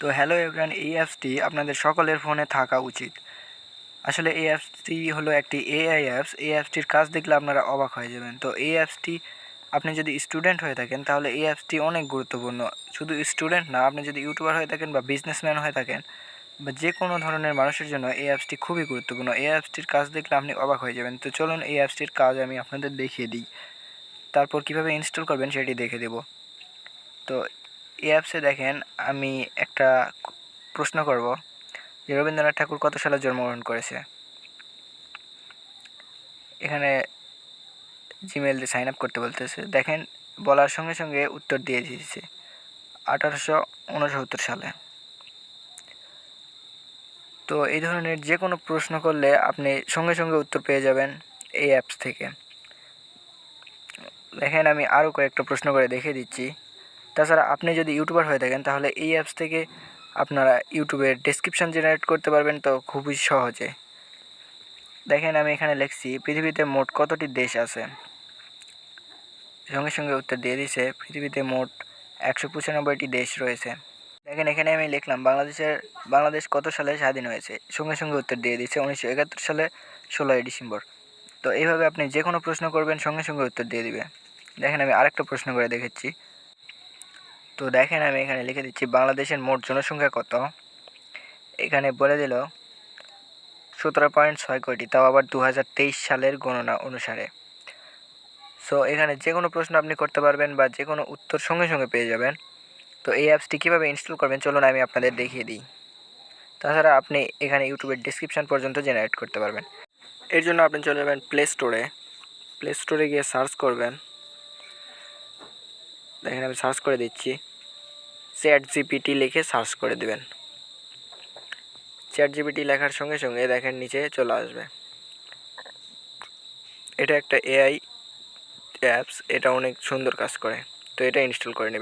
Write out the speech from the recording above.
তো hello everyone এই অ্যাপসটি আপনাদের সকলের ফোনে থাকা উচিত। আসলে এই অ্যাপসটি হলো একটি এআই অ্যাপস এই অ্যাপসটির কাজ দেখলে আপনারা অবাক হয়ে যাবেন। তো এই অ্যাপসটি আপনি যদি স্টুডেন্ট হয়ে থাকেন, তাহলে এই অ্যাপসটি অনেক গুরুত্বপূর্ণ। শুধু স্টুডেন্ট না, আপনি যদি ইউটিউবার হয়ে থাকেন বা বিজনেসম্যান হয়ে থাকেন, বা যে কোনো ধরনের মানুষের জন্য এই অ্যাপসটি খুবই গুরুত্বপূর্ণ। এই অ্যাপসটির কাজ দেখলে আপনি অবাক হয়ে যাবেন। তো চলুন এই অ্যাপসটির কাজ আমি আপনাদের দেখিয়ে দিই। তারপর কীভাবে ইনস্টল করবেন সেটি দেখে দেব। তো এই অ্যাপসে দেখেন আমি একটা প্রশ্ন করব যে রবীন্দ্রনাথ ঠাকুর কত সালে জন্মগ্রহণ করেছে? এখানে জিমেল দিয়ে সাইন আপ করতে বলতেছে। দেখেন, বলার সঙ্গে সঙ্গে উত্তর দিয়ে দিয়েছে। আঠারোশো উনসত্তর সালে। তো এই ধরনের যে কোনো প্রশ্ন করলে আপনি সঙ্গে সঙ্গে উত্তর পেয়ে যাবেন এই অ্যাপস থেকে। দেখেন, আমি আরও কয়েকটা প্রশ্ন করে দেখিয়ে দিচ্ছি। তাছাড়া আপনি যদি ইউটিউবার হয়ে থাকেন, তাহলে এই অ্যাপস থেকে আপনারা ইউটিউবের ডেসক্রিপশান জেনারেট করতে পারবেন তো খুবই সহজে। দেখেন আমি এখানে লিখছি, পৃথিবীতে মোট কতটি দেশ আছে? সঙ্গে সঙ্গে উত্তর দিয়ে দিছে, পৃথিবীতে মোট একশো পঁচানব্বইটি দেশ রয়েছে। দেখেন এখানে আমি লিখলাম, বাংলাদেশের, বাংলাদেশ কত সালে স্বাধীন হয়েছে? সঙ্গে সঙ্গে উত্তর দিয়ে দিচ্ছে উনিশশো একাত্তর সালে ষোলোই ডিসেম্বর। তো এইভাবে আপনি যে কোনো প্রশ্ন করবেন, সঙ্গে সঙ্গে উত্তর দিয়ে দিবে। দেখেন আমি আরেকটা প্রশ্ন করে দেখেছি তো দেখেন আমি এখানে লিখে দিচ্ছি, বাংলাদেশের মোট জনসংখ্যা কত? এখানে বলে দিল, সতেরো পয়েন্ট ছয় কোটি, তাও আবার দু হাজার তেইশ সালের গণনা অনুসারে। সো এখানে যে কোনো প্রশ্ন আপনি করতে পারবেন বা যে কোনো উত্তর সঙ্গে সঙ্গে পেয়ে যাবেন। তো এই অ্যাপসটি কীভাবে ইনস্টল করবেন, চলুন আমি আপনাদের দেখিয়ে দিই। তাছাড়া আপনি এখানে ইউটিউবের ডিসক্রিপশান পর্যন্ত জেনারেট করতে পারবেন। এর জন্য আপনি চলে যাবেন প্লে স্টোরে প্লে স্টোরে গিয়ে সার্চ করবেন। দেখেন আমি সার্চ করে দিচ্ছি। চ্যাট জিপিটি লিখে সার্চ করে দেবেন। চ্যাট জিপিটি লেখার সঙ্গে সঙ্গে দেখেন নিচে চলে আসবে। এটা একটা এআই অ্যাপস, এটা অনেক সুন্দর কাজ করে। তো এটা ইনস্টল করে নেবেন।